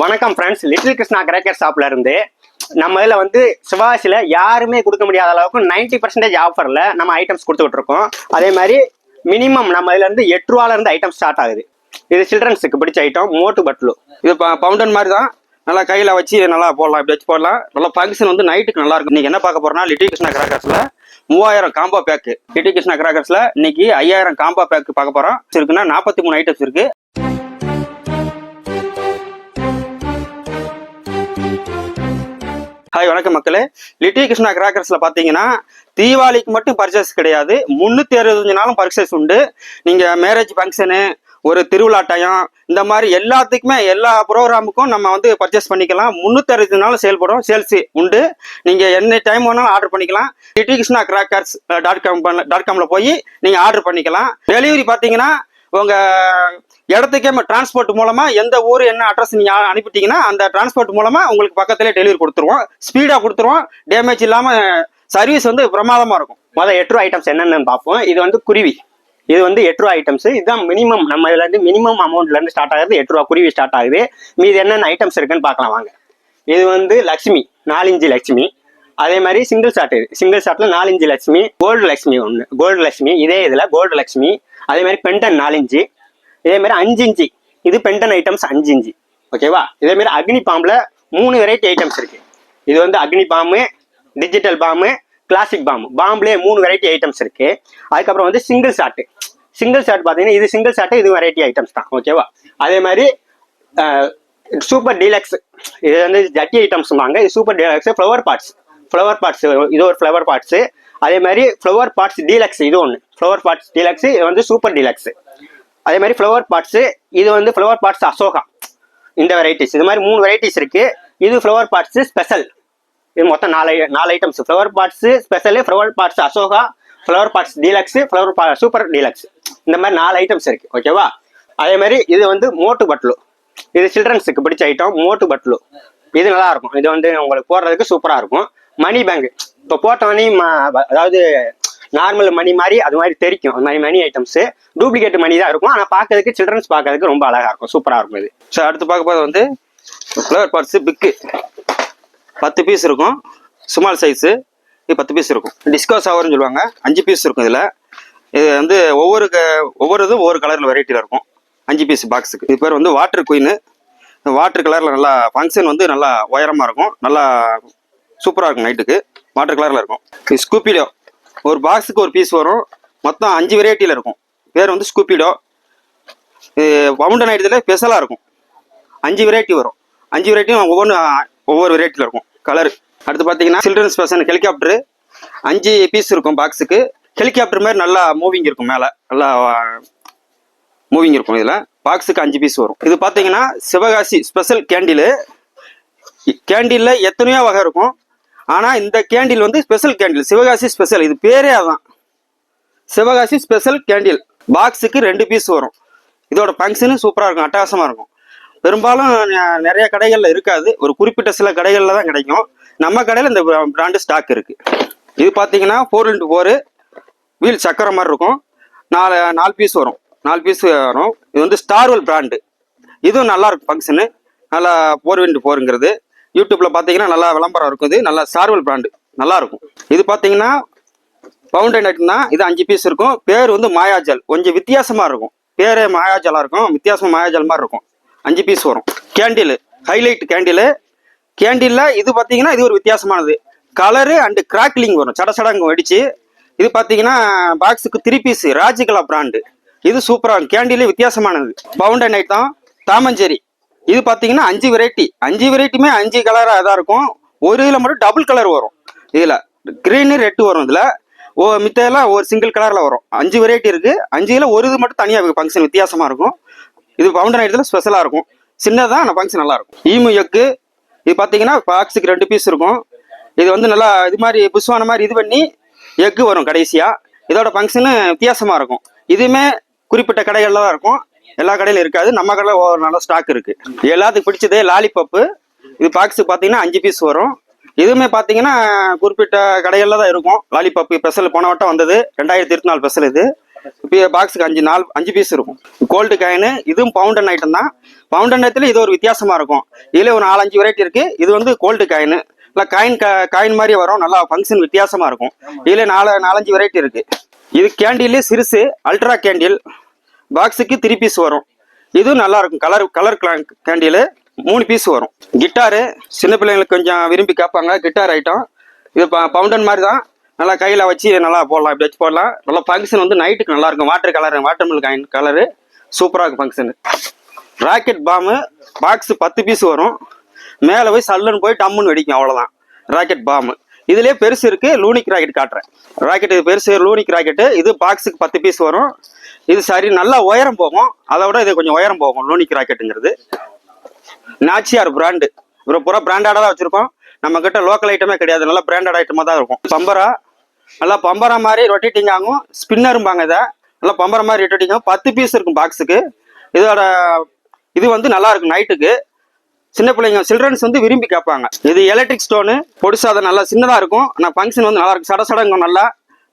வணக்கம் friends little Krishna கிரேக்கர் ஷாப்ல இருந்து நம்ம இதில் வந்து சிவாசியில் யாருமே கொடுக்க முடியாத அளவுக்கு 90% பர்சன்டேஜ் ஆஃபரில் நம்ம ஐட்டம்ஸ் கொடுத்துக்கிட்டு இருக்கோம். அதே மாதிரி மினிமம் நம்ம இதுலேருந்து எட்டு ரூபால இருந்து ஐட்டம் ஸ்டார்ட் ஆகுது. இது சில்ட்ரன்ஸுக்கு பிடிச்ச ஐட்டம் மோட்டு பட்லு இது பவுண்டன் மாதிரி தான். நல்லா கையில் வச்சு நல்லா போடலாம் இப்படி வச்சு போடலாம். நல்லா ஃபங்க்ஷன் வந்து நைட்டுக்கு நல்லா இருக்கும். நீங்கள் என்ன பார்க்க போகிறோம்னா லிட்டில் கிருஷ்ணா கிராக்கர்ஸில் மூவாயிரம் காம்போ பேக்கு லிட்டி கிருஷ்ணா கிராக்கர்ஸில் இன்னைக்கு ஐயாயிரம் காம்போ பேக்கு பார்க்க போகிறோம் இருக்குன்னா நாற்பத்தி மூணு ஐட்டம்ஸ் இருக்குது ஹாய் வணக்கம் மக்களே. லிட்டி கிருஷ்ணா கிராக்கர்ஸ்ல பாத்தீங்கன்னா தீபாவளிக்கு மட்டும் பர்ச்சேஸ் கிடையாது. முன்னூத்தி அறுபத்தஞ்சு நாளும் பர்ச்சேஸ் உண்டு. நீங்க மேரேஜ் ஃபங்க்ஷனு ஒரு திருவிழாட்டயம் இந்த மாதிரி எல்லாத்துக்குமே எல்லா ப்ரோக்ராமுக்கும் நம்ம வந்து பர்ச்சேஸ் பண்ணிக்கலாம். முன்னூத்தி அறுபத்தி நாளும் செயல்படும் சேல்ஸ் உண்டு. நீங்க என்ன டைம் வேணாலும் ஆர்டர் பண்ணிக்கலாம். Little Krishna crackers dot com dot காம்ல போய் நீங்க ஆர்டர் பண்ணிக்கலாம். டெலிவரி பாத்தீங்கன்னா உங்க இடத்துக்கே டிரான்ஸ்போர்ட் மூலமா எந்த ஊர் என்ன அட்ரஸ் நீங்க அனுப்பிட்டீங்கன்னா அந்த டிரான்ஸ்போர்ட் மூலமா உங்களுக்கு பக்கத்திலே டெலிவரி கொடுத்துருவோம். ஸ்பீடா கொடுத்துருவோம். டேமேஜ் இல்லாம சர்வீஸ் வந்து பிரமாதமா இருக்கும். முதல் எட்டு ரூபா ஐட்டம்ஸ் என்னென்னு பார்ப்போம். இது வந்து குருவி. இது வந்து எட்டு ரூபா ஐட்டம்ஸ் இதுதான் மினிமம் நம்ம இதுல இருந்து மினிமம் அமௌண்ட்ல இருந்து ஸ்டார்ட் ஆகுது எட்டு ரூபா குருவி ஸ்டார்ட் ஆகுது. மீது என்னென்ன ஐட்டம்ஸ் இருக்குன்னு பார்க்கலாம் வாங்க. இது வந்து லக்ஷ்மி. நாலஞ்சு லக்ஷ்மி. அதே மாதிரி சிங்கிள் ஷாட் இது. சிங்கிள் ஷாட்ல நாலஞ்சு லட்சுமி கோல்டு லட்சுமி ஒன்று கோல்டு லக்ஷ்மி. இதே இதுல கோல்டு லக்ஷ்மி. அதே மாதிரி பென்டன் நாலஞ்சு. இதே மாதிரி அஞ்சு இஞ்சி இது பெண்டன் ஐட்டம்ஸ் அஞ்சு இஞ்சி ஓகேவா இதே மாதிரி அக்னி பாம்பில் மூணு வெரைட்டி ஐட்டம்ஸ் இருக்கு. இது வந்து அக்னி பாம்பு டிஜிட்டல் பாம்பு கிளாசிக் பாம்பு பாம்புலேயே மூணு வெரைட்டி ஐட்டம்ஸ் இருக்கு. அதுக்கப்புறம் வந்து சிங்கிள் ஷாட்டு சிங்கிள் ஷாட் பார்த்தீங்கன்னா இது சிங்கிள் ஷாட்டு இது வெரைட்டி ஐட்டம்ஸ் தான். ஓகேவா அதே மாதிரி சூப்பர் டீலக்ஸ் இது வந்து ஜட்டி ஐட்டம்ஸ் வாங்க. இது super deluxe flower pots flower pots இது ஒரு ஃப்ளவர் பார்ட்ஸ் அதே மாதிரி ஃப்ளவர் பார்ட்ஸ் டீலக்ஸ் இது ஒன்று ஃப்ளவர் பார்ட்ஸ் டீலக்ஸ் இது வந்து சூப்பர் டீலக்ஸ் அதே மாதிரி ஃப்ளவர் பாட்ஸு இது வந்து ஃப்ளவர் பாட்ஸ் அசோகா. இந்த வெரைட்டிஸ் இது மாதிரி மூணு வெரைட்டிஸ் இருக்கு. இது ஃப்ளவர் பாட்ஸு ஸ்பெஷல் இது மொத்தம் நாலு நாலு items flower pots special flower pots Ashoka flower pots deluxe flower super deluxe இந்த மாதிரி நாலு ஐட்டம்ஸ் இருக்கு. ஓகேவா அதே மாதிரி இது வந்து மோட்டு பட்லு இது சில்ட்ரன்ஸுக்கு பிடிச்ச ஐட்டம் மோட்டு பட்லு இது நல்லா இருக்கும் இது வந்து உங்களுக்கு போடுறதுக்கு சூப்பராக இருக்கும். மணி பேங்க் இப்போ போட்டோன்னே அதாவது நார்மல் மணி மாதிரி அது மாதிரி தெரிக்கும். அந்த மாதிரி மணி ஐட்டம்ஸ் டூப்ளிகேட் மணி தான் இருக்கும். ஆனால் பார்க்கறதுக்கு சில்ட்ரன்ஸ் பார்க்கறதுக்கு ரொம்ப அழகாக இருக்கும். சூப்பராக இருக்கும் இது. ஸோ அடுத்து பார்க்க போது வந்து ஃப்ளவர் பார்ட்ஸ் பிக்கு பத்து பீஸ் இருக்கும். ஸ்மால் சைஸு இது பத்து பீஸ் இருக்கும். டிஸ்கோ சவர்னு சொல்லுவாங்க. அஞ்சு பீஸ் இருக்கும் இதில். இது வந்து ஒவ்வொரு க- ஒவ்வொரு இதுவும் ஒவ்வொரு கலரில் வெரைட்டியில் இருக்கும். அஞ்சு பீஸ் பாக்ஸுக்கு இது பேர் வந்து வாட்டர் குயின் வாட்டர் கலரில் நல்லா ஃபங்க்ஷன் வந்து நல்லா உயரமாக இருக்கும். நல்லா சூப்பராக இருக்கும் நைட்டுக்கு வாட்டர் கலரில் இருக்கும். இது ஸ்கூப்பிடோ ஒரு பாக்ஸுக்கு ஒரு பீஸ் வரும். மொத்தம் அஞ்சு வெரைட்டியில் இருக்கும். பேர் வந்து ஸ்கூப்பிடோ இது பவுண்டன் ஐட்டத்தில் ஸ்பெஷலாக இருக்கும். அஞ்சு வெரைட்டி வரும். அஞ்சு வெரைட்டியும் ஒவ்வொன்று ஒவ்வொரு வெரைட்டியில் இருக்கும். கலரு அடுத்து பார்த்தீங்கன்னா சில்ட்ரன்ஸ் ஸ்பெஷல் ஹெலிகாப்டரு அஞ்சு பீஸ் இருக்கும் பாக்ஸுக்கு ஹெலிகாப்டர் மாதிரி நல்லா மூவிங் இருக்கும் மேலே. நல்லா மூவிங் இருக்கும் இதில். பாக்ஸுக்கு அஞ்சு பீஸ் வரும். இது பார்த்தீங்கன்னா சிவகாசி ஸ்பெஷல் கேண்டிலு கேண்டிலில் எத்தனையோ வகை இருக்கும். ஆனால் இந்த கேண்டில் வந்து ஸ்பெஷல் கேண்டில் சிவகாசி ஸ்பெஷல். இது பேரே அதான். Sivakasi special candle. பாக்ஸுக்கு ரெண்டு பீஸ் வரும். இதோட ஃபங்க்ஷனும் சூப்பராக இருக்கும் அட்டகாசமாக இருக்கும். பெரும்பாலும் நிறைய கடைகளில் இருக்காது. ஒரு குறிப்பிட்ட சில கடைகளில் தான் கிடைக்கும். நம்ம கடையில் இந்த பிராண்டு ஸ்டாக் இருக்குது இது பார்த்தீங்கன்னா ஃபோர் இன்ட்டு ஃபோரு வீல் சக்கரம் மாதிரி இருக்கும். நாலு நாலு பீஸ் வரும். நாலு பீஸ் வரும். இது வந்து ஸ்டார்வெல் பிராண்டு இதுவும் நல்லா இருக்கும் ஃபங்க்ஷனு நல்லா ஃபோர் இன்ட்டு ஃபோருங்கிறது யூடியூப்ல பார்த்தீங்கன்னா நல்லா விளம்பரம் இருக்குது. நல்லா சார்வல் பிராண்டு நல்லா இருக்கும். இது பார்த்தீங்கன்னா பவுண்டன் நெட் தான் இது அஞ்சு பீஸ் இருக்கும். பேர் வந்து மாயாஜல் கொஞ்சம் வித்தியாசமா இருக்கும். பேரே மாயாஜலாக இருக்கும். வித்தியாசமாக மாயாஜல் மாதிரி இருக்கும். அஞ்சு பீஸ் வரும். கேண்டில் ஹைலைட் கேண்டில் கேண்டிலில் இது பார்த்தீங்கன்னா இது ஒரு வித்தியாசமானது. கலரு அண்டு கிராக்லிங் வரும். சட சடங்கு வெடிச்சு. இது பார்த்தீங்கன்னா பாக்ஸுக்கு த்ரீ பீஸ் ராஜிகலா பிராண்டு இது சூப்பராக கேண்டிலே வித்தியாசமானது. பவுண்டர் நைட் தான். தாமஞ்சேரி. இது பார்த்தீங்கன்னா அஞ்சு வெரைட்டி அஞ்சு வெரைட்டியுமே அஞ்சு கலராக இதாக இருக்கும். ஒரு இதில் மட்டும் டபுள் கலர் வரும். இதில் க்ரீனு ரெட்டு வரும் இதில். ஓ மித்தையெல்லாம் ஒரு சிங்கிள் கலரில் வரும். அஞ்சு வெரைட்டி இருக்குது அஞ்சு இதில் ஒரு இது மட்டும் தனியாக ஃபங்க்ஷன் வித்தியாசமாக இருக்கும். இது பவுண்டர் நைட்டில் ஸ்பெஷலாக இருக்கும். சின்னதாக அந்த ஃபங்க்ஷன் நல்லா இருக்கும். ஈமு எக்கு இது பார்த்தீங்கன்னா பாக்ஸுக்கு ரெண்டு பீஸ் இருக்கும். இது வந்து நல்லா இது மாதிரி புஷ்வான மாதிரி இது பண்ணி எக்கு வரும் கடைசியாக இதோட ஃபங்க்ஷனு வித்தியாசமாக இருக்கும். இதுவுமே குறிப்பிட்ட கடைகளில் தான் இருக்கும். எல்லா கடையிலும் இருக்காது. நம்ம கடையில் ஒரு நல்ல ஸ்டாக் இருக்குது எல்லாத்துக்கும் பிடிச்சதே லாலிபப்பு இது பாக்ஸுக்கு பார்த்தீங்கன்னா அஞ்சு பீஸ் வரும். இதுவுமே பார்த்தீங்கன்னா குறிப்பிட்ட கடைகளில் தான் இருக்கும். லாலிபப்பு ஸ்பெஷல் போன வட்டம் வந்தது. ரெண்டாயிரத்தி இருபத்தி நாலு ஸ்பெஷல் இது. இப்போ பாக்ஸுக்கு அஞ்சு நாலு அஞ்சு பீஸ் இருக்கும். கோல்டு காயின் இதுவும் பவுண்டன் ஐட்டம் தான். பவுண்டன் ஐட்டத்தில் இது ஒரு வித்தியாசமாக இருக்கும். இதில் ஒரு நாலஞ்சு வெரைட்டி இருக்குது இது வந்து கோல்டு காயின் இல்லை காயின் காயின் மாதிரி வரும். நல்லா ஃபங்க்ஷன் வித்தியாசமாக இருக்கும். இதில் நாலு நாலஞ்சு வெரைட்டி இருக்குது இது கேண்டிலே சிறுசு அல்ட்ரா கேண்டில் பாக்ஸுக்கு த்ரீ பீஸ் வரும். இதுவும் நல்லா இருக்கும். கலர் கலர் கேண்டியில் மூணு பீஸ் வரும். கிட்டாரு சின்ன பிள்ளைங்களுக்கு கொஞ்சம் விரும்பி கேட்பாங்க. கிட்டார் ஐட்டம் இது பவுண்டன் மாதிரி தான் நல்லா கையில் வச்சு நல்லா போடலாம். இப்படி வச்சு போடலாம். நல்லா ஃபங்க்ஷன் வந்து நைட்டுக்கு நல்லாயிருக்கும் water colour water mill coin colour சூப்பராக இருக்கும் ஃபங்க்ஷனு ராக்கெட் பாம்பு பாக்ஸு பத்து பீஸ் வரும். மேலே போய் சல்லுன்னு போய் டம்முன்னு வெடிக்கும். அவ்வளோதான் ராக்கெட் பாம்பு இதுலேயே பெருசு இருக்குது லூனிக் ராக்கெட் காட்டுறேன். ராக்கெட் இது பெருசு லூனிக் ராக்கெட்டு இது பாக்ஸுக்கு பத்து பீஸ் வரும். இது சரி நல்லா உயரம் போகும். அதை விட இது கொஞ்சம் உயரம் போகும் லூனிக் ராக்கெட்டுங்கிறது. நாச்சியார் பிராண்டு இவ்வளோ பூரா பிராண்டடாக தான் வச்சுருக்கோம். நம்ம கிட்ட லோக்கல் ஐட்டமே கிடையாது. நல்லா பிராண்டட் ஐட்டமாக தான் இருக்கும். பம்பரா. நல்லா பம்பரா மாதிரி ரொட்டேட்டிங் ஆகும். ஸ்பின்னரும்பாங்க இதை. நல்லா பம்பரா மாதிரி ரொட்டேட்டிங் ஆகும். பத்து பீஸ் இருக்கும் பாக்ஸுக்கு இதோட இது வந்து நல்லா இருக்கும் நைட்டுக்கு சின்ன பிள்ளைங்க சில்ட்ரன்ஸ் வந்து விரும்பி கேட்பாங்க. இது எலக்ட்ரிக் ஸ்டோனு பொடிசாதம் நல்லா சின்னதாக இருக்கும். ஆனால் ஃபங்க்ஷன் வந்து நல்லா இருக்கும். சட சடங்கும் நல்லா.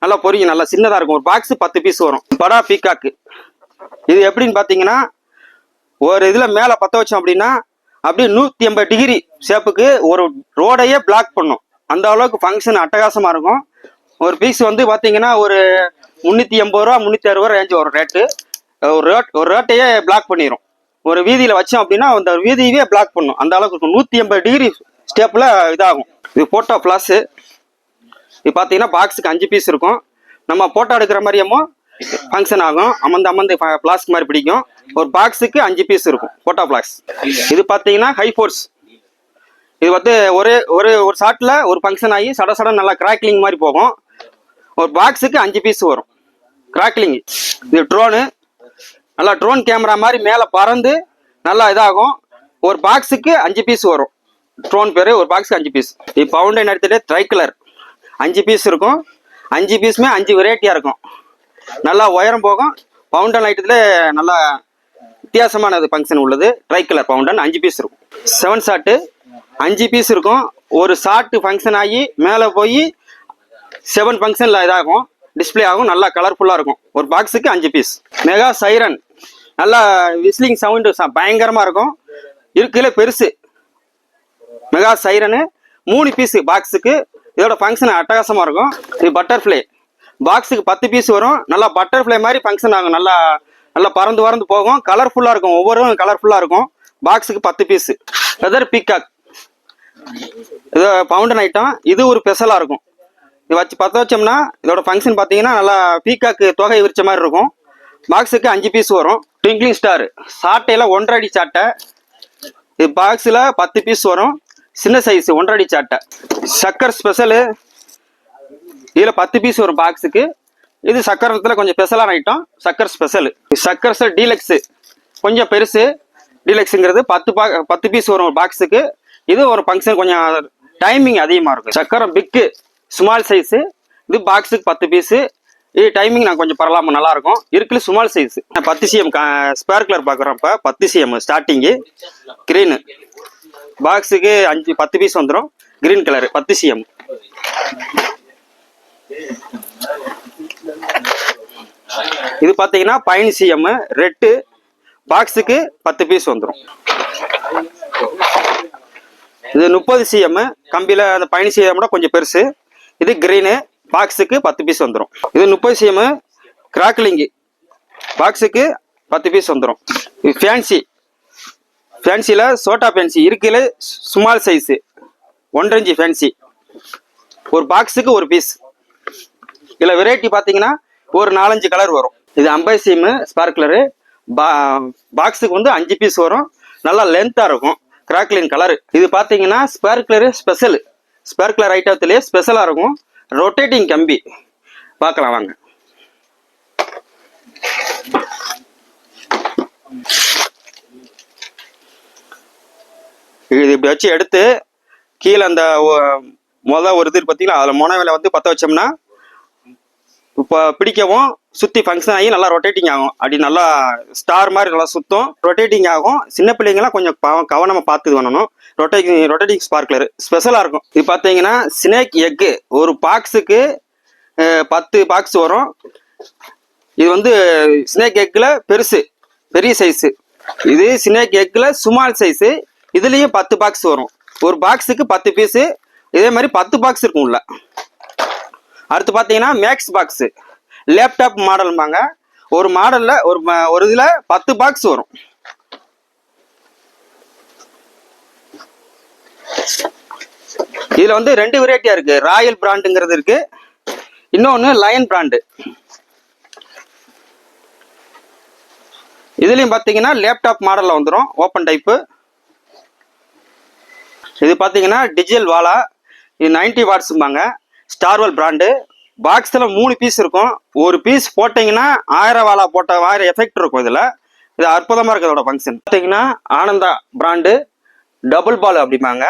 நல்லா பொரியும் நல்லா சின்னதாக இருக்கும். ஒரு பாக்ஸ் பத்து பீஸ் வரும். படா பீக்காக்கு இது எப்படின்னு பார்த்தீங்கன்னா ஒரு இதில் மேலே பற்ற வச்சோம் அப்படின்னா அப்படியே நூற்றி எண்பது டிகிரி ஷேப்புக்கு ஒரு ரோடையே பிளாக் பண்ணும். அந்த அளவுக்கு ஃபங்க்ஷன் அட்டகாசமாக இருக்கும். ஒரு பீஸ் வந்து பார்த்தீங்கன்னா ஒரு முந்நூற்றி எண்பது ரூபா முந்நூற்றி அறுபது ரூபா ரேஞ்சு வரும் ரேட்டு ஒரு ரேட் ஒரு ரேட்டையே பிளாக் பண்ணிடும் ஒரு வீதியில் வச்சோம் அப்படின்னா அந்த வீதியவே பிளாக் பண்ணும். அந்த அளவுக்கு இருக்கும். நூற்றி எண்பது டிகிரி ஸ்டெப்பில் இதாகும். இது ஃபோட்டோ ஃப்ளாஸு இது பார்த்தீங்கன்னா பாக்ஸுக்கு அஞ்சு பீஸ் இருக்கும். நம்ம போட்டோ எடுக்கிற மாதிரியமோ ஃபங்க்ஷன் ஆகும். அமர்ந்து அமர்ந்து பிளாஸ்க் மாதிரி பிடிக்கும். ஒரு பாக்ஸுக்கு அஞ்சு பீஸ் இருக்கும் போட்டோ பிளாக்ஸ் இது பார்த்தீங்கன்னா ஹை ஃபோர்ஸ் இது வந்து ஒரே ஒரு ஒரு ஷாட்டில் ஒரு ஃபங்க்ஷன் ஆகி சட சட நல்லா கிராக்லிங் மாதிரி போகும். ஒரு பாக்ஸுக்கு அஞ்சு பீஸ் வரும். கிராக்லிங் இது ட்ரோனு நல்லா ட்ரோன் கேமரா மாதிரி மேலே பறந்து நல்லா இதாகும். ஒரு பாக்ஸுக்கு அஞ்சு பீஸ் வரும். ட்ரோன் பேர் ஒரு பாக்ஸுக்கு அஞ்சு பீஸ் இது பவுண்டை நடத்திட்டு ட்ரை கலர் அஞ்சு பீஸ் இருக்கும். அஞ்சு பீஸுமே அஞ்சு வெரைட்டியாக இருக்கும். நல்லா உயரம் போகும். பவுண்டன் ஐட்டத்தில் நல்லா வித்தியாசமானது ஃபங்க்ஷன் உள்ளது. ட்ரை கலர் பவுண்டன் அஞ்சு பீஸ் இருக்கும். செவன் ஷாட்டு அஞ்சு பீஸ் இருக்கும். ஒரு ஷாட்டு ஃபங்க்ஷன் ஆகி மேலே போய் செவன் ஃபங்க்ஷனில் இதாகும். டிஸ்பிளே ஆகும். நல்லா கலர்ஃபுல்லாக இருக்கும். ஒரு பாக்ஸுக்கு அஞ்சு பீஸ் மெகா சைரன் நல்லா விஸ்லிங் சவுண்டு பயங்கரமாக இருக்கும். இருக்குல்ல பெருசு. மெகா சைரனு மூணு பீஸு பாக்ஸுக்கு இதோட ஃபங்க்ஷன் அட்டகாசமாக இருக்கும். இது பட்டர்ஃப்ளை பாக்ஸுக்கு பத்து பீஸ் வரும். நல்லா பட்டர்ஃப்ளை மாதிரி ஃபங்க்ஷன் ஆகும் நல்லா நல்லா பறந்து பறந்து போகும். கலர்ஃபுல்லாக இருக்கும். ஒவ்வொரு கலர்ஃபுல்லாக இருக்கும். பாக்ஸுக்கு பத்து பீஸு வெதர் பீக்காக் இது பவுண்டன் ஐட்டம் இது ஒரு ஸ்பெஷலாக இருக்கும். இது வச்சு பற்ற வச்சோம்னா இதோட ஃபங்க்ஷன் பார்த்தீங்கன்னா நல்லா பீக்காக்கு தொகை விரிச்ச மாதிரி இருக்கும். பாக்ஸுக்கு அஞ்சு பீஸ் வரும். ட்விங்க்லிங் ஸ்டார் சாட்டையில் ஒன்றரை அடி சாட்டை. இது பாக்ஸில் பத்து பீஸ் வரும். சின்ன சைஸ் ஒன்றரை சாட்டை சக்கர் ஸ்பெஷலு இதில் பத்து பீஸ் வரும் பாக்ஸுக்கு இது சக்கரத்தில் கொஞ்சம் ஸ்பெஷலான ஐட்டம் சக்கர் ஸ்பெஷல் சக்கர் டீலக்ஸு கொஞ்சம் பெருசு. டீலக்ஸுங்கிறது பத்து பா பத்து பீஸ் வரும் ஒரு பாக்ஸுக்கு இது ஒரு ஃபங்க்ஷன் கொஞ்சம் டைமிங் அதிகமாக இருக்கும். சக்கரம் பிக்கு ஸ்மால் சைஸு இது பாக்ஸுக்கு பத்து பீஸு இது டைமிங் நான் கொஞ்சம் பரவாயில்லாம நல்லாயிருக்கும் இருக்குல இருக்குல்ல ஸ்மால் சைஸ் பத்து சிஎம் ஸ்பேர் கலர் பார்க்குறப்ப இப்போ பத்து சிஎம் ஸ்டார்டிங்கு க்ரீனு பாக்ஸுக்கு அஞ்சு பத்து பீஸ் வந்துடும் கிரீன் கலர் பத்து சிஎம் இது பார்த்தீங்கன்னா பதினஞ்சு சிஎம் ரெட்டு பாக்ஸுக்கு பத்து பீஸ் வந்துடும் இது முப்பது சிஎம் கம்பியில் அந்த பதினஞ்சு சிஎம்மோட கொஞ்சம் பெருசு. இது கிரீனு பாக்ஸுக்கு பத்து பீஸ் வந்துடும் இது முப்பது சிஎம் கிராக்லிங்கு பாக்ஸுக்கு பத்து பீஸ் வந்துடும் இது ஃபேன்சி ஃபேன்சியில் சோட்டா ஃபேன்சி இருக்கையில் ஸ்மால் சைஸு ஒன்றரை இன்ச்சு ஃபேன்சி ஒரு பாக்ஸுக்கு ஒரு பீஸ் இதில் வெரைட்டி பார்த்தீங்கன்னா ஒரு நாலஞ்சு கலர் வரும். இது ஐம்பது ஸ்பார்க்லரு பா பாக்ஸுக்கு வந்து அஞ்சு பீஸ் வரும். நல்லா லென்த்தாக இருக்கும். கிராக்லின் கலரு இது பார்த்தீங்கன்னா ஸ்பார்க்லரு ஸ்பெஷல் ஸ்பார்க்லர் ஐட்டத்துலேயே ஸ்பெஷலாக இருக்கும். ரொட்டேட்டிங் கம்பி. பார்க்கலாம் வாங்க. இது இப்படி வச்சு எடுத்து கீழே அந்த மொதல் ஒரு இது பார்த்தீங்களா அதில் முனைவில் வந்து பற்ற வச்சோம்னா இப்போ பிடிக்கவும் சுற்றி ஃபங்க்ஷன் ஆகி நல்லா ரொட்டேட்டிங் ஆகும். அப்படி நல்லா ஸ்டார் மாதிரி நல்லா சுற்றும் ரொட்டேட்டிங் ஆகும். சின்ன பிள்ளைங்களாம் கொஞ்சம் பா- கவனமாக பார்த்து பண்ணணும். ரொட்டேட்டிங் ரொட்டேட்டிங் ஸ்பார்க்லர் ஸ்பெஷலாக இருக்கும். இது பார்த்தீங்கன்னா ஸ்னேக் எக்கு ஒரு பாக்ஸுக்கு பத்து பாக்ஸ் வரும். இது வந்து ஸ்னேக் எக்கில் பெருசு. பெரிய சைஸு இது ஸ்னேக் எக்கில் சுமால் சைஸு இதுலேயும் பத்து பாக்ஸ் வரும். ஒரு பாக்ஸுக்கு பத்து பீஸு இதே மாதிரி பத்து பாக்ஸ் இருக்கும் உள்ள. அடுத்து பார்த்தீங்கன்னா மேக்ஸ் பாக்ஸு லேப்டாப் மாடல்பாங்க ஒரு மாடலில் ஒரு ஒரு இதில் பத்து பாக்ஸ் வரும். இதில் வந்து ரெண்டு வெரைட்டியாக இருக்குது ராயல் பிராண்டுங்கிறது இருக்குது இன்னொன்று லயன் பிராண்டு இதுலேயும் பார்த்தீங்கன்னா லேப்டாப் மாடலில் வந்துடும் ஓப்பன் டைப்பு இது பார்த்தீங்கன்னா டிஜிட்டல் வாலா. இது நைன்டி வாட்ஸும்பாங்க ஸ்டார்வெல் பிராண்டு பாக்ஸில் மூணு பீஸ் இருக்கும். ஒரு பீஸ் போட்டிங்கன்னா ஆயிரம் வாலா போட்ட ஆயிரம் எஃபெக்ட் இருக்கும் இதில். இது அற்புதமாக இருக்குது ஃபங்க்ஷன் பார்த்தீங்கன்னா ஆனந்தா பிராண்டு டபுள் பால் அப்படிம்பாங்க.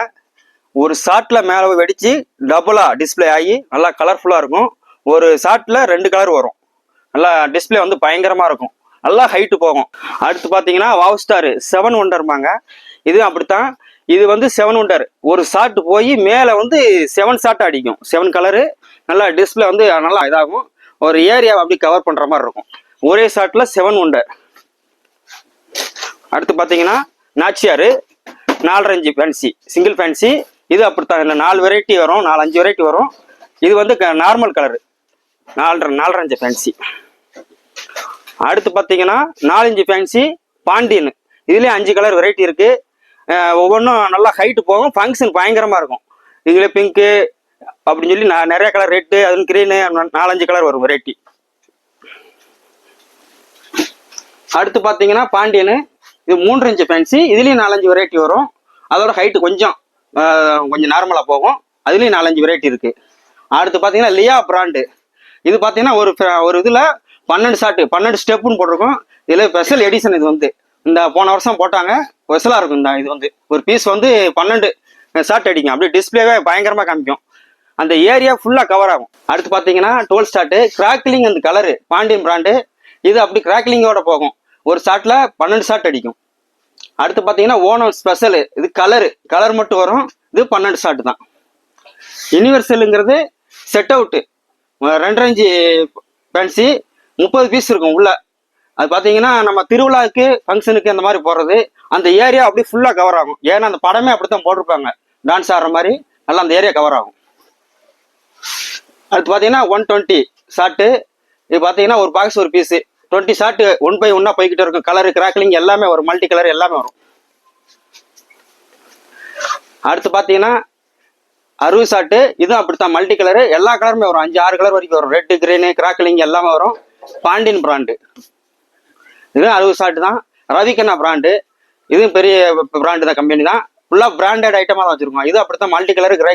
ஒரு ஷாட்டில் மேலே வெடித்து டபுளாக டிஸ்பிளே ஆகி நல்லா கலர்ஃபுல்லாக இருக்கும். ஒரு ஷாட்டில் ரெண்டு கலர் வரும். நல்லா டிஸ்பிளே வந்து பயங்கரமாக இருக்கும். நல்லா ஹைட்டு போகும். அடுத்து பார்த்தீங்கன்னா வாவ் ஸ்டார் செவன் ஒண்டர்மாங்க இது அப்படித்தான். இது வந்து செவன் ஒண்டர் ஒரு ஷாட் போய் மேலே வந்து செவன் ஷாட் அடிக்கும். செவன் கலரு நல்லா டிஸ்ப்ளே வந்து நல்லா இதாகும். ஒரு ஏரியாவை அப்படி கவர் பண்ணுற மாதிரி இருக்கும். ஒரே ஷாட்டில் செவன் ஒண்டர் அடுத்து பார்த்தீங்கன்னா நாச்சியார். நாலரஞ்சு ஃபேன்சி சிங்கிள் ஃபேன்சி இது அப்படித்தான். இந்த நாலு வெரைட்டி வரும். நாலு அஞ்சு வெரைட்டி வரும். இது வந்து நார்மல் கலரு நாலரை நாலரஞ்சு ஃபேன்சி அடுத்து பார்த்தீங்கன்னா நாலஞ்சு ஃபேன்சி பாண்டியன். இதுலேயே அஞ்சு கலர் வெரைட்டி இருக்குது ஒவ்வொன்றும் நல்லா ஹைட்டு போகும். ஃபங்க்ஷன் பயங்கரமாக இருக்கும். இதுல பிங்க்கு அப்படின்னு சொல்லி நான் நிறைய கலர் ரெட்டு அது க்ரீனு நாலஞ்சு கலர் வரும் வெரைட்டி அடுத்து பார்த்தீங்கன்னா பாண்டியனு. இது மூன்று இன்ச்சு ஃபேன்சி இதுலேயும் நாலஞ்சு வெரைட்டி வரும். அதோட ஹைட்டு கொஞ்சம் கொஞ்சம் நார்மலாக போகும். அதுலேயும் நாலஞ்சு வெரைட்டி இருக்குது அடுத்து பார்த்தீங்கன்னா லியா பிராண்டு இது பார்த்தீங்கன்னா ஒரு ஃப- ஒரு இதில் பன்னெண்டு ஷாட்டு பன்னெண்டு ஸ்டெப்புன்னு போட்டிருக்கோம். இதில் ஸ்பெஷல் எடிஷன் இது வந்து. இந்த போன வருஷம் போட்டாங்க. ஸ்பெஷலாக இருக்கும் இந்த இது வந்து. ஒரு பீஸ் வந்து பன்னெண்டு ஷார்ட் அடிக்கும். அப்படியே டிஸ்பிளேவே பயங்கரமாக காமிக்கும். அந்த ஏரியா ஃபுல்லாக கவர் ஆகும். அடுத்து பார்த்தீங்கன்னா டோல் ஸ்டார்ட்டு கிராக்லிங் அந்த கலரு பாண்டியன் பிராண்டு இது அப்படி கிராக்லிங்கோட போகும். ஒரு ஷாட்டில் பன்னெண்டு ஷாட் அடிக்கும். அடுத்து பார்த்தீங்கன்னா ஓனம் ஸ்பெஷலு இது கலரு கலர் மட்டும் வரும். இது பன்னெண்டு ஷார்ட் தான். யூனிவர்சலுங்கிறது செட் அவுட்டு ரெண்டரை இன்ச்சு முப்பது பீஸ் இருக்கும் உள்ளே. அது பார்த்தீங்கன்னா நம்ம திருவிழாவுக்கு ஃபங்க்ஷனுக்கு அந்த மாதிரி போடுறது அந்த ஏரியா அப்படியே ஃபுல்லாக கவர் ஆகும். ஏன்னா அந்த படமே அப்படித்தான் போட்டிருப்பாங்க. டான்ஸ் ஆடுற மாதிரி நல்லா அந்த ஏரியா கவர் ஆகும். அடுத்து பார்த்தீங்கன்னா ஒன் டுவெண்ட்டி ஷாட்டு இது பார்த்தீங்கன்னா ஒரு பாக்ஸ் ஒரு piece twenty shot one by ஒன்னாக போய்கிட்டு இருக்கும். கலரு கிராக்லிங் எல்லாமே வரும். மல்டி கலர் எல்லாமே வரும். அடுத்து பார்த்தீங்கன்னா அறுபது ஷாட்டு இதுவும் அப்படித்தான். மல்டி கலரு எல்லா கலருமே வரும். அஞ்சு ஆறு கலர் வரைக்கும் வரும். ரெட்டு கிரீனு கிராக்லிங் எல்லாமே வரும். பாண்டியன் பிராண்டு இதுவும் அறுபது ஷாட்டு தான். ரவிக்கண்ணா பிராண்டு இதுவும் பெரிய பிராண்டு தான் கம்பெனி தான். ஃபுல்லாக பிராண்டட் ஐட்டமாக தான் வச்சுருக்கோம். இது அப்படித்தான் multi colour grey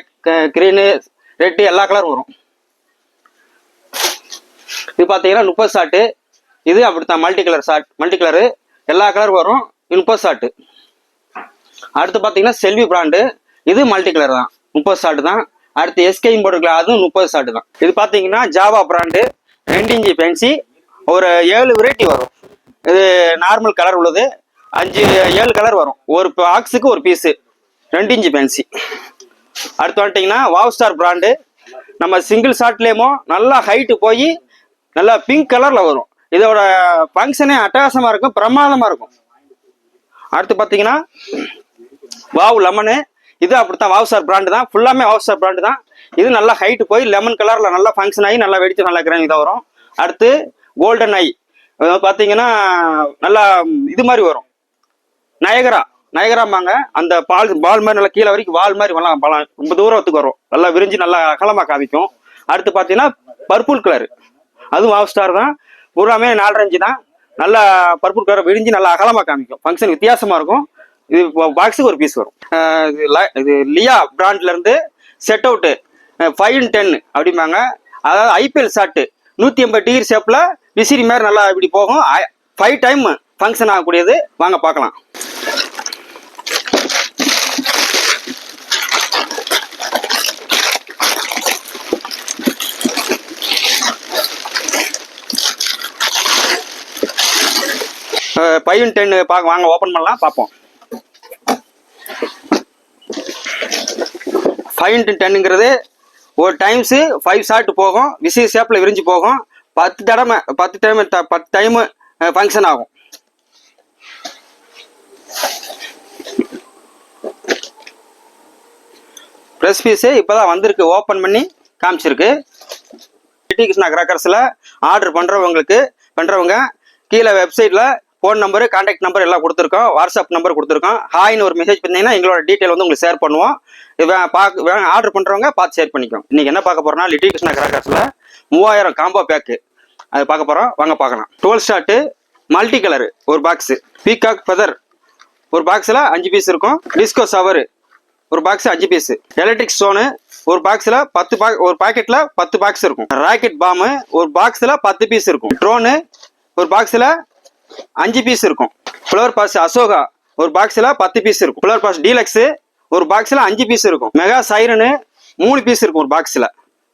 green red எல்லா கலரும் வரும். இது பார்த்தீங்கன்னா முப்பது ஷாட்டு இது அப்படித்தான் multi colour shot multi colour எல்லா கலர் வரும். இது முப்பது ஷாட்டு அடுத்து பார்த்தீங்கன்னா செல்வி பிராண்டு இது மல்டி கலர் தான். முப்பது ஷாட்டு தான். அடுத்து எஸ்கேயும் போட்டுக்கலாம் அதுவும் முப்பது ஷாட்டு தான். இது பார்த்தீங்கன்னா ஜாவா பிராண்டு ரெண்டு இன்ச்சு பென்சி ஒரு ஏழு வெரைட்டி வரும். இது நார்மல் கலர் உள்ளது. அஞ்சு ஏழு கலர் வரும். ஒரு பாக்ஸுக்கு ஒரு பீஸு ரெண்டு இன்ச்சு பென்சி அடுத்து வந்துட்டிங்கன்னா வாவ் ஸ்டார் பிராண்டு நம்ம சிங்கிள் ஷாட்லேயுமோ நல்லா ஹைட்டு போய் நல்லா பிங்க் கலரில் வரும். இதோட ஃபங்க்ஷனே அட்டகாசமாக இருக்கும் பிரமாதமாக இருக்கும். அடுத்து பார்த்தீங்கன்னா வாவ் லெமனு இது அப்படித்தான் வாவ் ஸ்டார் பிராண்டு தான். ஃபுல்லாமே வாவ் ஸ்டார் பிராண்டு தான். இது நல்லா ஹைட்டு போய் லெமன் கலரில் நல்லா ஃபங்க்ஷன் ஆகி நல்லா வெடித்து நல்லா கிராம் இதாக வரும். அடுத்து கோல்டன் ஐ பார்த்தீங்கன்னா நல்லா இது மாதிரி வரும். நயகரா நயகராம்பாங்க. அந்த பால் பால் மாதிரி நல்லா கீழே வரைக்கும் வால் மாதிரி வரலாம் பழம் ரொம்ப தூரத்துக்கு வரும். நல்லா விரிஞ்சு நல்லா அகலமாக காமிக்கும். அடுத்து பார்த்தீங்கன்னா பர்பிள் கலர் அதுவும் ஹாஃப் ஸ்டார் தான். பூராமே நாலரஞ்சு தான். நல்லா பர்பிள் கலர் விரிஞ்சு நல்லா அகலமாக காமிக்கும். ஃபங்க்ஷன் வித்தியாசமாக இருக்கும். இது பாக்ஸுக்கு ஒரு பீஸ் வரும். இது இது லியா பிராண்ட்லேருந்து செட் அவுட்டு ஃபைவ் டென் அப்படிம்பாங்க. அதாவது ஐபிஎல் ஷாட்டு நூற்றி எண்பது டிகிரி ஷேப்பில் விசிறி மாதிரி நல்லா இப்படி போகும். ஃபைவ் டைம் ஃபங்க்ஷன் ஆகக்கூடியது. வாங்க பார்க்கலாம். ஃபைவ் டென் பார்க்க வாங்க ஓப்பன் பண்ணலாம். பார்ப்போம். ஃபைவ் இன்ட்டு டென்னுங்கிறது ஒரு டைம்ஸு ஃபைவ் ஷாட் போகும். விசி ஷேப்பில் விரிஞ்சு போகும். பத்து தடவை பத்து டைம் பத்து டைமு ஃபங்க்ஷன் ஆகும். ப்ரெஸ் பீஸு இப்போ தான் வந்திருக்கு ஓப்பன் பண்ணி காமிச்சிருக்கு. சிட்டி கிருஷ்ணா கிராக்கர்ஸில் ஆர்டர் பண்ணுறவங்களுக்கு பண்ணுறவங்க கீழே வெப்சைட்டில் ஃபோன் நம்பரு கான்டாக்ட் நம்பர் எல்லாம் கொடுத்துருக்கோம் வாட்ஸ்அப் நம்பர் கொடுத்துருக்கோம். ஹாய்னு ஒரு மெசேஜ் பண்ணிங்கன்னா எங்களோட டீட்டெயில் வந்து உங்களுக்கு ஷேர் பண்ணுவோம். இது பார்க்க ஆர்டர் பண்ணுறவங்க பார்த்து ஷேர் பண்ணிக்கும் இன்றைக்கி என்ன பார்க்க போகிறோம்னா லிட்டி கிருஷ்ணா கிராக்கர்ஸில் மூவாயிரம் காம்போ பேக்கு அது பார்க்க போகிறோம் வாங்க பார்க்கலாம். டுவெல் ஷாட்டு மல்டி கலரு ஒரு பாக்ஸு பீகாக் ஃபெதர் ஒரு பாக்ஸில் அஞ்சு பீஸ் இருக்கும். டிஸ்கோ சவரு ஒரு பாக்ஸ் அஞ்சு பீஸ் எலக்ட்ரிக் ஸ்டோனு ஒரு பாக்ஸில் பத்து பா ஒரு பாக்கெட்டில் பத்து பாக்ஸ் இருக்கும். ராக்கெட் பாம்பு ஒரு பாக்ஸில் பத்து பீஸ் இருக்கும். ட்ரோனு ஒரு பாக்ஸில் அஞ்சு பீஸ் இருக்கும். ஃப்ளவர் பாஸ் அசோகா ஒரு பாக்ஸில் பத்து பீஸ் இருக்கும். ஃப்ளவர் பாஸ் டீலக்ஸு ஒரு பாக்ஸில் அஞ்சு பீஸ் இருக்கும். மெகா சைரனு மூணு பீஸ் இருக்கும் ஒரு பாக்ஸில்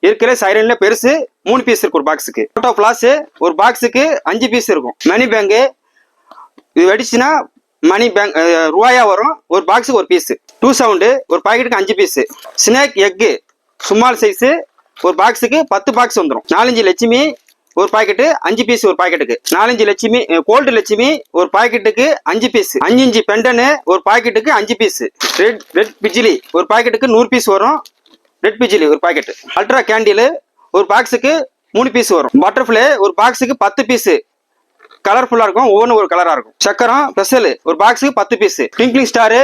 இருக்கிற சைரன்ல பெருசு மூணு பீஸ் இருக்கும் ஒரு பாக்ஸுக்கு ஃபோட்டோ பிளாஸ் ஒரு பாக்ஸுக்கு அஞ்சு பீஸ் இருக்கும். மணி பேங்கு இது வெடிச்சுன்னா மணி பேங்க் ரூபாயா வரும். ஒரு பாக்ஸுக்கு ஒரு பீஸ் டூ சவுண்டு ஒரு பாக்கெட்டுக்கு அஞ்சு piece snake egg small size ஒரு பாக்ஸுக்கு பத்து பாக்ஸ் வந்துடும் நாலஞ்சு லட்சுமி ஒரு பாக்கெட்டு அஞ்சு பீஸ் ஒரு பாக்கெட்டுக்கு நாலஞ்சு லட்சுமி கோல்டு லட்சுமி ஒரு பாக்கெட்டுக்கு அஞ்சு பீஸ் அஞ்சு இஞ்சு பெண்டனு ஒரு பாக்கெட்டுக்கு அஞ்சு பீஸ் ரெட் ரெட் பிஜிலி ஒரு பாக்கெட்டுக்கு நூறு பீஸ் வரும். ரெட் பிஜிலி ஒரு பாக்கெட் அல்ட்ரா கேண்டிலு ஒரு பாக்ஸுக்கு மூணு பீஸ் வரும். பட்டர்ஃப்ளை ஒரு பாக்ஸுக்கு பத்து பீஸு கலர்ஃபுல்லாக இருக்கும் ஒவ்வொன்றும் ஒரு கலராக இருக்கும். சக்கரம் ஸ்பெஷலு ஒரு பாக்ஸுக்கு பத்து பீஸு ட்விங்க்லிங் ஸ்டாரு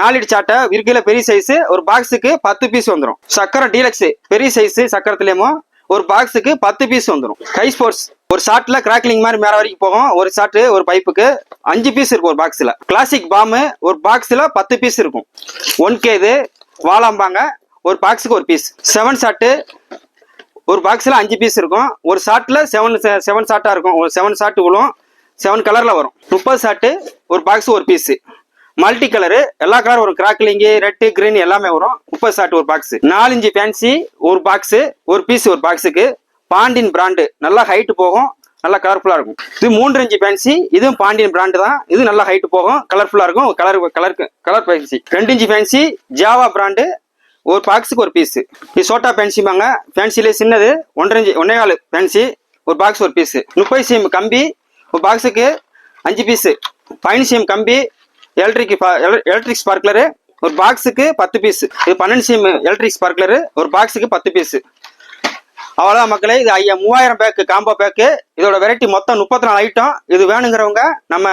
நாலு சாட்டை இருக்கையில பெரிய சைஸு ஒரு பாக்ஸுக்கு பத்து பீஸ் வந்துடும் சக்கரம் டீலக்ஸு பெரிய சைஸு சக்கரத்துலேயுமோ ஒரு பாக்ஸுக்கு பத்து பீஸ் வந்துடும் கை ஸ்போர்ட்ஸ் ஒரு ஷாட்ல கிராக்லிங் மாதிரி மேல வரைக்கும் போகும். ஒரு ஷாட்டு ஒரு பைப்புக்கு அஞ்சு பீஸ் இருக்கும் ஒரு பாக்ஸ்ல கிளாசிக் பாம்பு ஒரு பாக்ஸ்ல பத்து பீஸ் இருக்கும். ஒன் கே இது வாழாம்பாங்க ஒரு பாக்ஸுக்கு ஒரு பீஸ் செவன் ஷாட்டு ஒரு பாக்ஸில் அஞ்சு பீஸ் இருக்கும். ஒரு ஷாட்டில் செவன் செவன் ஷாட்டாக இருக்கும். ஒரு செவன் ஷாட்டு விழும். செவன் கலரில் வரும். முப்பது ஷாட்டு ஒரு பாக்ஸ் ஒரு பீஸு மல்டி கலரு எல்லா கலரும் ஒரு கிராக்லிங்கு ரெட்டு கிரீன் எல்லாமே வரும். முப்பது ஷாட் ஒரு பாக்ஸு நாலஞ்சு ஃபேன்சி ஒரு பாக்ஸு ஒரு பீஸ் ஒரு பாக்ஸுக்கு பாண்டின் பிராண்டு நல்லா ஹைட்டு போகும். நல்லா கலர்ஃபுல்லாக இருக்கும். இது மூன்று இன்ச்சு ஃபேன்சி இதுவும் பாண்டியன் பிராண்டு தான். இது நல்லா ஹைட்டு போகும். கலர்ஃபுல்லாக இருக்கும். கலர் கலர் கலர் ஃபேன்சி ரெண்டு இஞ்சி ஃபேன்சி ஜாவா பிராண்டு ஒரு பாக்ஸுக்கு ஒரு பீஸு இது சோட்டா ஃபேன்சிமாங்க ஃபேன்சிலே சின்னது ஒன்றரை ஒன்றே கால் ஃபேன்சி ஒரு பாக்ஸ் ஒரு பீஸு முப்பது சிஎம் கம்பி ஒரு பாக்ஸுக்கு அஞ்சு பீஸு பதினஞ்சு சிஎம் கம்பி எலக்ட்ரிக் எலக்ட்ரிக் ஸ்பார்க்லரு ஒரு பாக்ஸுக்கு பத்து பீஸு இது பன்னெண்டு சிஎம் எலக்ட்ரிக் ஸ்பார்க்லரு ஒரு பாக்ஸுக்கு பத்து பீஸு அவ்வளோதான் மக்களே இது ஐயா மூவாயிரம் பேக்கு காம்போ பேக்கு இதோட வெரைட்டி மொத்தம் முப்பத்தி நாலு ஐட்டம் இது வேணுங்கிறவங்க நம்ம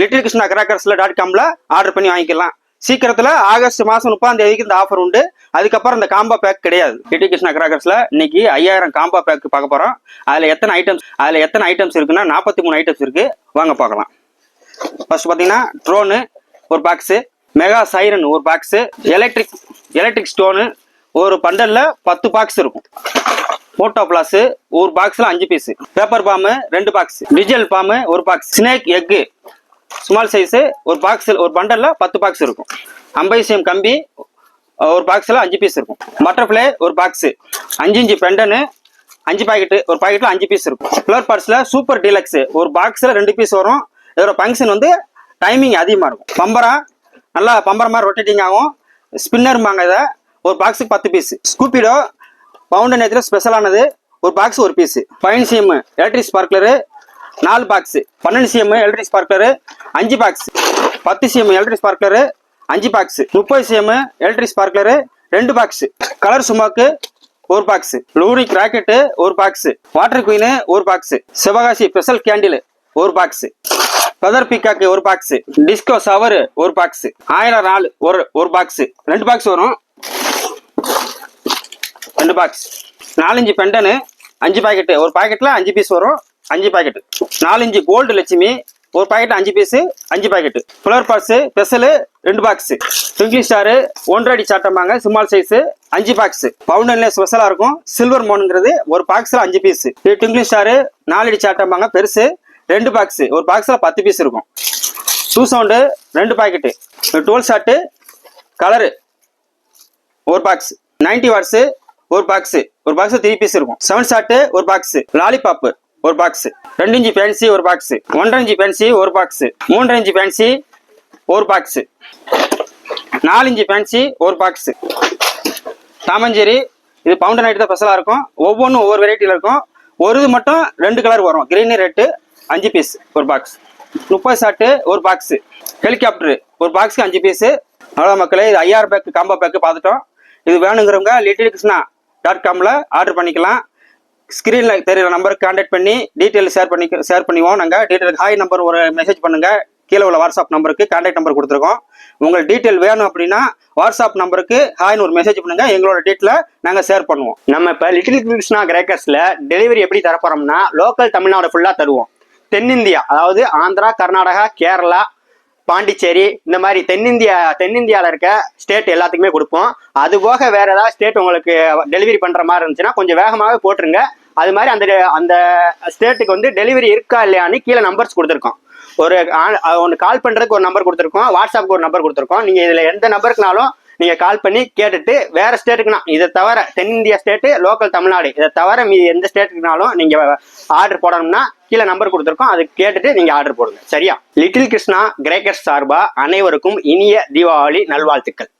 லிட்டில் கிருஷ்ணா கிராக்கர்ஸில் டாட் காம்ல ஆர்டர் பண்ணி வாங்கிக்கலாம். சீக்கிரத்துல ஆகஸ்ட் மாசம் முப்பதாம் தேதிக்கு இந்த ஆஃபர் உண்டு. அதுக்கப்புறம் இந்த காம்போ பேக் கிடையாது. டிடி கிருஷ்ணா கிராக்கர்ஸ்ல இன்னைக்கு ஐயாயிரம் காம்போ பேக் பார்க்க போறோம். அதுல எத்தனை ஐட்டம்ஸ் அதுல எத்தனை ஐட்டம்ஸ் இருக்குன்னா நாற்பத்தி மூணு ஐட்டம்ஸ் இருக்கு. வாங்க பார்க்கலாம். ஃபர்ஸ்ட் பார்த்தீங்கன்னா ட்ரோனு ஒரு பாக்ஸு மெகா சைரன் ஒரு பாக்ஸு எலக்ட்ரிக் எலக்ட்ரிக் ஸ்டோனு ஒரு பண்டல்ல பத்து பாக்ஸ் இருக்கும். போட்டோ பிளாஸ் ஒரு பாக்ஸ்ல அஞ்சு பீஸ் பேப்பர் பாம்பு ரெண்டு பாக்ஸ் டிஜிட்டல் பாம்பு ஒரு box snake egg small size ஒரு பாக்ஸில் ஒரு பண்டலில் பத்து பாக்ஸ் இருக்கும். ஐம்பது சிஎம் கம்பி ஒரு பாக்ஸில் அஞ்சு பீஸ் இருக்கும். பட்டர்ஃப்ளை ஒரு பாக்ஸு அஞ்சு இஞ்சு பெண்டனு அஞ்சு பாக்கெட்டு ஒரு பாக்கெட்டில் அஞ்சு பீஸ் இருக்கும். ஃப்ளவர் பார்ட்ஸில் சூப்பர் டீலக்ஸு ஒரு பாக்ஸில் ரெண்டு பீஸ் வரும். இதோட ஃபங்க்ஷன் வந்து டைமிங் அதிகமாக இருக்கும். பம்பரா நல்லா பம்பரம் மாதிரி ரொட்டேட்டிங் ஆகும். ஸ்பின்னர்பாங்க இதை. ஒரு பாக்ஸுக்கு பத்து பீஸ் ஸ்கூப்பிடோ பவுண்டர் நேரத்தில் ஸ்பெஷலானது ஒரு பாக்ஸ் ஒரு பீஸு பைன் சிஎம் எலக்ட்ரிக் ஸ்பார்க்லரு நாலு பாக்ஸ் பன்னெண்டு சிஎம் எலக்ட்ரிக் ஸ்பார்க்லரு அஞ்சு பாக்ஸ் பத்து சிஎம் எலக்ட்ரிக் ஸ்பார்க்லரு அஞ்சு பாக்ஸ் முப்பது சிஎம் எலக்ட்ரிக் ஸ்பார்க்லரு ரெண்டு பாக்ஸ் கலர் சுமாக்கு ஒரு பாக்ஸ் லூரிக் ராக்கெட்டு ஒரு பாக்ஸ் வாட்டர் குயின் ஒரு பாக்ஸ் சிவகாசி ஸ்பெஷல் கேண்டில் ஒரு பாக்ஸ் ஃபெதர் பிக்காக்கு ஒரு பாக்ஸ் டிஸ்கோ சவர் ஒரு பாக்ஸ் ஆயிரம் நாலு ஒரு ஒரு பாக்ஸ் ரெண்டு பாக்ஸ் வரும். ரெண்டு பாக்ஸ் நாலஞ்சு பெண்டனு அஞ்சு பாக்கெட்டு ஒரு பாக்கெட்டில் அஞ்சு பீஸ் வரும். அஞ்சு பாக்கெட்டு நாலஞ்சு கோல்டு லட்சுமி ஒரு பாக்கெட் அஞ்சு பீஸு அஞ்சு பாக்கெட்டு ஃப்ளவர் பாக்ஸு ஸ்பெஷலு ரெண்டு பாக்ஸு ட்விங்கிங் ஸ்டாரு ஒன்றரை அடி சாட்டம்பாங்க சிம்மால் சைஸு அஞ்சு பாக்ஸ் பவுண்டர்ல ஸ்பெஷலாக இருக்கும். சில்வர் மோனுங்கிறது ஒரு பாக்ஸில் அஞ்சு பீஸ் இது ட்விங்கிங் ஸ்டாரு நாலு அடி சாட்டம்பாங்க பெருசு ரெண்டு பாக்ஸு ஒரு பாக்ஸில் பத்து பீஸ் இருக்கும். டூ சவுண்டு ரெண்டு பாக்கெட்டு டுவெல் ஷாட்டு கலரு ஒரு பாக்ஸ் நைன்டி வாட்ஸு ஒரு பாக்ஸு ஒரு பாக்ஸு த்ரீ பீஸ் இருக்கும். செவன் ஷாட்டு ஒரு பாக்ஸு லாலிபாப்பு ஒரு பாக்ஸ் ரெண்டு இன்ச்சு ஃபேன்சி ஒரு பாக்ஸ் ஒன்றரை இன்ச்சு ஃபேன்சி ஒரு பாக்ஸ் மூன்றரை இன்ச்சு ஃபேன்சி ஒரு பாக்ஸ் நாலு இன்ச்சு ஃபேன்சி ஒரு பாக்ஸ் தாமஞ்சேரி இது பவுண்டர் நைட்டு தான் ஸ்பெஷலாக இருக்கும். ஒவ்வொன்றும் ஒவ்வொரு வெரைட்டியில் இருக்கும். ஒரு இது மட்டும் ரெண்டு கலர் வரும். கிரீன் ரெட்டு அஞ்சு பீஸ் ஒரு பாக்ஸ் முப்பது ஷாட்டு ஒரு பாக்ஸ் ஹெலிகாப்டரு ஒரு பாக்ஸுக்கு அஞ்சு பீஸு அவ்வளோ மக்களே. இது ஐயாயிரம் பேக்கு காம்போ பேக்கு பார்த்துட்டோம். இது வேணுங்கிறவங்க லிட்டில் கிருஷ்ணா டாட் காமில் ஆர்டர் பண்ணிக்கலாம். ஸ்க்ரீனில் தெரியுற நம்பருக்கு காண்டாக்ட் பண்ணி டீட்டெயில் ஷேர் பண்ணி ஷேர் பண்ணிவோம் நாங்கள் டீட்டெயில் ஹாய் நம்பர் ஒரு மெசேஜ் பண்ணுங்கள் கீழே உள்ள வாட்ஸ்அப் நம்பருக்கு காண்டாக்ட் நம்பர் கொடுத்துருக்கோம். உங்களுக்கு டீட்டெயில் வேணும் அப்படின்னா வாட்ஸ்அப் நம்பருக்கு ஹாய்னு ஒரு மெசேஜ் பண்ணுங்க. எங்களோட டீட்டெயிலை நாங்கள் ஷேர் பண்ணுவோம். நம்ம இப்போ லிட்டில் கிருஷ்ணா கிரேக்கர்ஸில் டெலிவரி எப்படி தரப்போறோம்னா லோக்கல் தமிழ்நாடு ஃபுல்லாக தருவோம். தென்னிந்தியா அதாவது ஆந்திரா கர்நாடகா கேரளா பாண்டிச்சேரி இந்த மாதிரி தென்னிந்தியா தென்னிந்தியாவில் இருக்க ஸ்டேட் எல்லாத்துக்குமே கொடுப்போம். அது போக வேறு ஏதாவது ஸ்டேட் உங்களுக்கு டெலிவரி பண்ணுற மாதிரி இருந்துச்சுன்னா கொஞ்சம் வேகமாகவே போட்டுருங்க. அது மாதிரி அந்த அந்த ஸ்டேட்டுக்கு வந்து டெலிவரி இருக்கா இல்லையான்னு கீழே நம்பர்ஸ் கொடுத்துருக்கோம். ஒரு ஒன்று கால் பண்ணுறதுக்கு ஒரு நம்பர் கொடுத்துருக்கோம் வாட்ஸ்அப்புக்கு ஒரு நம்பர் கொடுத்துருக்கோம். நீங்கள் இதில் எந்த நம்பருக்குனாலும் நீங்கள் கால் பண்ணி கேட்டுட்டு வேறு ஸ்டேட்டுக்குனா இதை தவிர தென்னிந்தியா ஸ்டேட்டு லோக்கல் தமிழ்நாடு இதை தவிர மீது எந்த ஸ்டேட்டுக்குனாலும் நீங்கள் ஆர்டர் போடணும்னா கீழே நம்பர் கொடுத்துருக்கோம். அது கேட்டுட்டு நீங்கள் ஆர்டர் போடுங்க. சரியா? லிட்டில் கிருஷ்ணா கிரேக்கர்ஸ் சார்பா அனைவருக்கும் இனிய தீபாவளி நல்வாழ்த்துக்கள்.